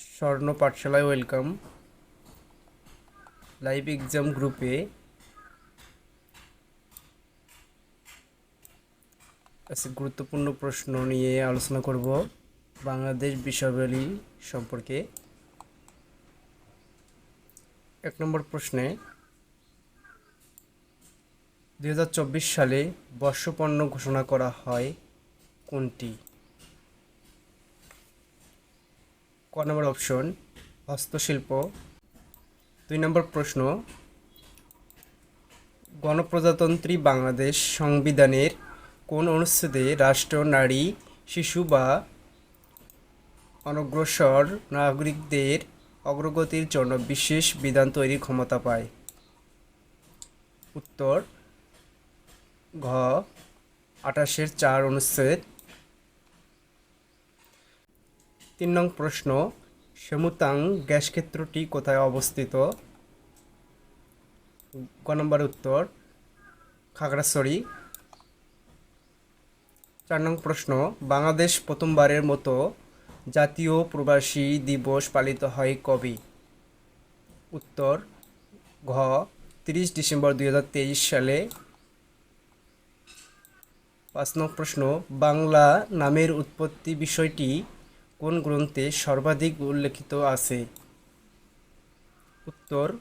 স্বর্ণ পাঠশালায় welcome live exam গ্রুপে আজকে গুরুত্বপূর্ণ প্রশ্ন নিয়ে আলোচনা করব বাংলাদেশ বিষয়াবলী সম্পর্কে। এক নম্বর প্রশ্নে দু হাজার চব্বিশ সালে বর্ষপণ্য ঘোষণা করা হয় কোনটি ক নম্বর অপশন, হস্তশিল্প। দুই নম্বর প্রশ্ন, গণপ্রজাতন্ত্রী বাংলাদেশ সংবিধানের কোন অনুচ্ছেদে রাষ্ট্র, নারী, শিশু বা অনগ্রসর নাগরিকদের অগ্রগতির জন্য বিশেষ বিধান তৈরির ক্ষমতা পায়? উত্তর, ঘ, আঠাশের চার অনুচ্ছেদ তিন নং প্রশ্ন, সেমুতাং গ্যাস ক্ষেত্রটি কোথায় অবস্থিত? গ নম্বর উত্তর, খাগড়াছড়ি। চার নং প্রশ্ন, বাংলাদেশ প্রথমবারের মতো জাতীয় প্রবাসী দিবস পালিত হয় কবে? উত্তর, ঘ, তিরিশ ডিসেম্বর দু হাজার তেইশ সালে। পাঁচ নং প্রশ্ন, বাংলা নামের উৎপত্তি বিষয়টি কোন গ্রন্থে সর্বাধিক উল্লেখিত আছে? উত্তর,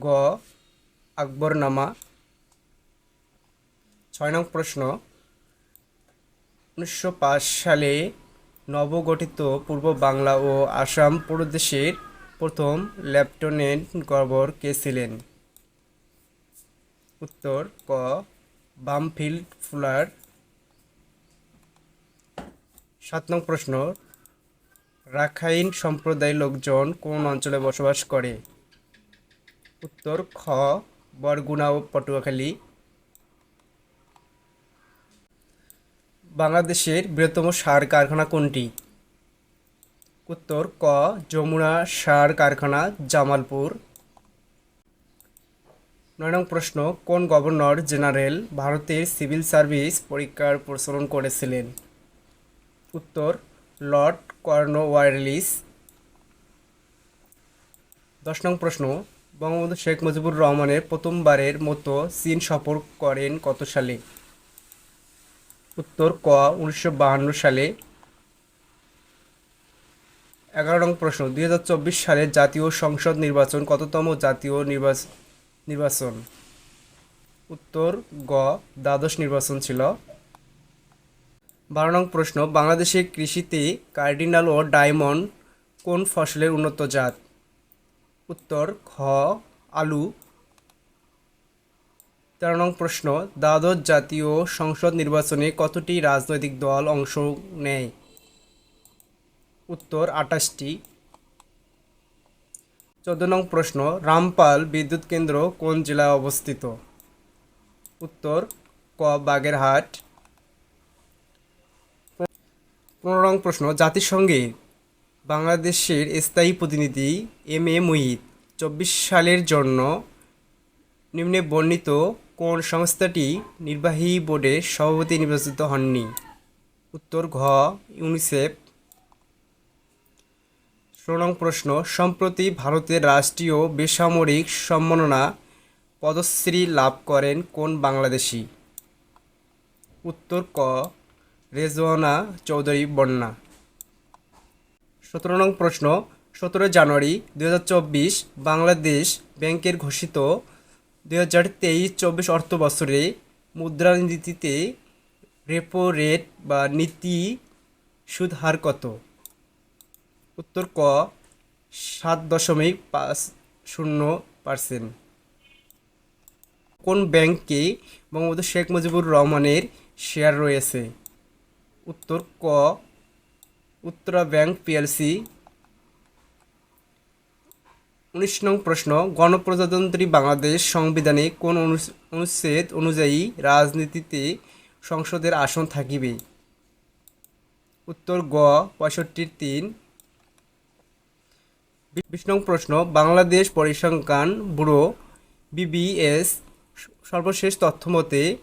গ, আকবরনামা। ছয় নং প্রশ্ন। উনিশশো পাঁচ সালে নবগঠিত পূর্ব বাংলা ও আসাম প্রদেশের প্রথম লেফটেন্যান্ট গভর্নর কে ছিলেন? উত্তর, ক, বামফিল্ড ফুলার সাত নং প্রশ্ন, রাখাইন সম্প্রদায়ের লোকজন কোন অঞ্চলে বসবাস করে? উত্তর, খ, বরগুনা ও পটুয়াখালী। বাংলাদেশের বৃহত্তম সার কারখানা কোনটি? উত্তর, ক, যমুনা সার কারখানা, জামালপুর। নয় নং প্রশ্ন, কোন গভর্নর জেনারেল ভারতের সিভিল সার্ভিস পরীক্ষার প্রচলন করেছিলেন? উত্তর, লর্ড কর্নওয়ালিস দশ নং প্রশ্ন, বঙ্গবন্ধু শেখ মুজিবুর রহমানের প্রথমবারের মতো চীন সফর করেন কত সালে? উত্তর, ক, উনিশশো সালে। এগারো নং প্রশ্ন, দুই হাজার চব্বিশ সালে জাতীয় সংসদ নির্বাচন, কততম জাতীয় নির্বাচন নির্বাচন? উত্তর, গ, দ্বাদশ নির্বাচন ছিল। বারো নং প্রশ্ন, বাংলাদেশে কৃষিতে কার্ডিনাল ও ডায়মন্ড কোন ফসলের উন্নত জাত? উত্তর খ আলু। তেরো নং প্রশ্ন, দ্বাদশ জাতীয় সংসদ নির্বাচনে কতটি রাজনৈতিক দল অংশ নেয়? উত্তর, আঠাশটি। চোদ্দ নং প্রশ্ন, রামপাল বিদ্যুৎ কেন্দ্র কোন জেলায় অবস্থিত? উত্তর, ক, বাগেরহাট। পনেরো নং প্রশ্ন, জাতিসংঘে বাংলাদেশের স্থায়ী প্রতিনিধি এম এ মুহিত, চব্বিশ সালের জন্য নিম্নে বর্ণিত কোন সংস্থাটি নির্বাহী বোর্ডের সভাপতি নির্বাচিত হননি? উত্তর, ঘ, ইউনিসেফ। ষোলো প্রশ্ন, সম্প্রতি ভারতের রাষ্ট্রীয় বেসামরিক সম্মাননা পদশ্রী লাভ করেন কোন বাংলাদেশি? উত্তর, ক রেজওয়ানা চৌধুরী বন্যা। সতেরো নং প্রশ্ন সতেরো জানুয়ারি দু হাজার চব্বিশ বাংলাদেশ ব্যাংকের ঘোষিত দুই হাজার তেইশ চব্বিশ অর্থ বছরে মুদ্রানীতিতে রেপো রেট বা নীতি সুদ হার কত? উত্তর ক, সাত দশমিক পাঁচ শূন্য পার্সেন্ট। কোন ব্যাংকে বঙ্গবন্ধু শেখ মুজিবুর রহমানের শেয়ার রয়েছে? উত্তর ক, উত্তরা ব্যাংক পিএলসি। উনিশ নং প্রশ্ন, গণপ্রজাতন্ত্রী বাংলাদেশ সংবিধানে কোন অনু- অনুচ্ছেদ অনুযায়ী রাজনীতিতে সংসদের আসন থাকিবে? উত্তর গ, পঁয়ষট্টির তিন। বিশ নং প্রশ্ন, বাংলাদেশ পরিসংখ্যান ব্যুরো, বিবিএস, সর্বশেষ তথ্য মতে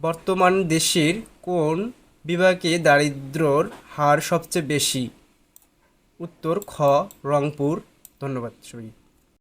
বর্তমান দেশের কোন বিভাগে দারিদ্রর হার সবচেয়ে বেশি। উত্তর খ রংপুর। ধন্যবাদ সবাই